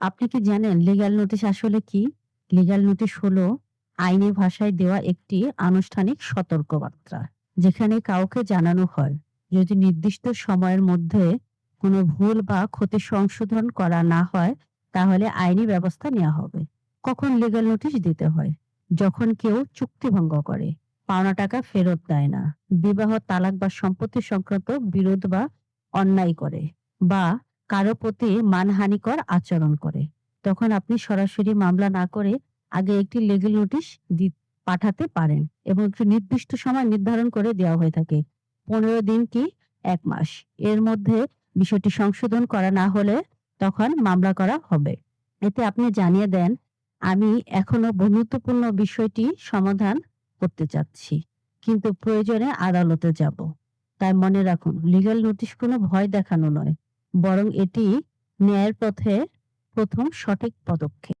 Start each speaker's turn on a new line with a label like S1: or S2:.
S1: আপনি কি জানেন লিগ্যাল নোটিশ আসলে কি? লিগ্যাল নোটিশ হলো আইনি ভাষায় দেওয়া একটি আনুষ্ঠানিক সতর্কবার্তা। যেখানে কাউকে জানানো হয় যদি নির্দিষ্ট সময়ের মধ্যে কোনো ভুল বা ক্ষতি সংশোধন করা না হয় তাহলে আইনি ব্যবস্থা নেওয়া হবে। কখন লিগ্যাল নোটিশ দিতে হয়? যখন কেউ চুক্তি ভঙ্গ করে, পাওনা টাকা ফেরত দেয় না, বিবাহ, তালাক বা সম্পত্তি সংক্রান্ত বিরোধ বা অন্যায় করে বা কারও প্রতি মানহানিকর আচরণ করে। তখন আপনি সরাসরি মামলা না করে আগে একটি লিগেল নোটিশ পাঠাতে পারেন এবং একটি নির্দিষ্ট সময় নির্ধারণ করে দেওয়া হয়ে থাকে। ১৫ দিন কি এক মাস। এর মধ্যে বিষয়টি সংশোধন করা না হলে তখন মামলা করা হবে। এতে আপনি জানিয়ে দেন, আমি এখনও বন্ধুত্বপূর্ণ বিষয়টি সমাধান করতে চাচ্ছি। কিন্তু প্রয়োজনে আদালতে যাব। তাই মনে রাখুন লিগ্যাল নোটিশ কোনো ভয় দেখানো নয়। বরং এটি ন্যায়ের পথে প্রথম সঠিক পদক্ষেপ।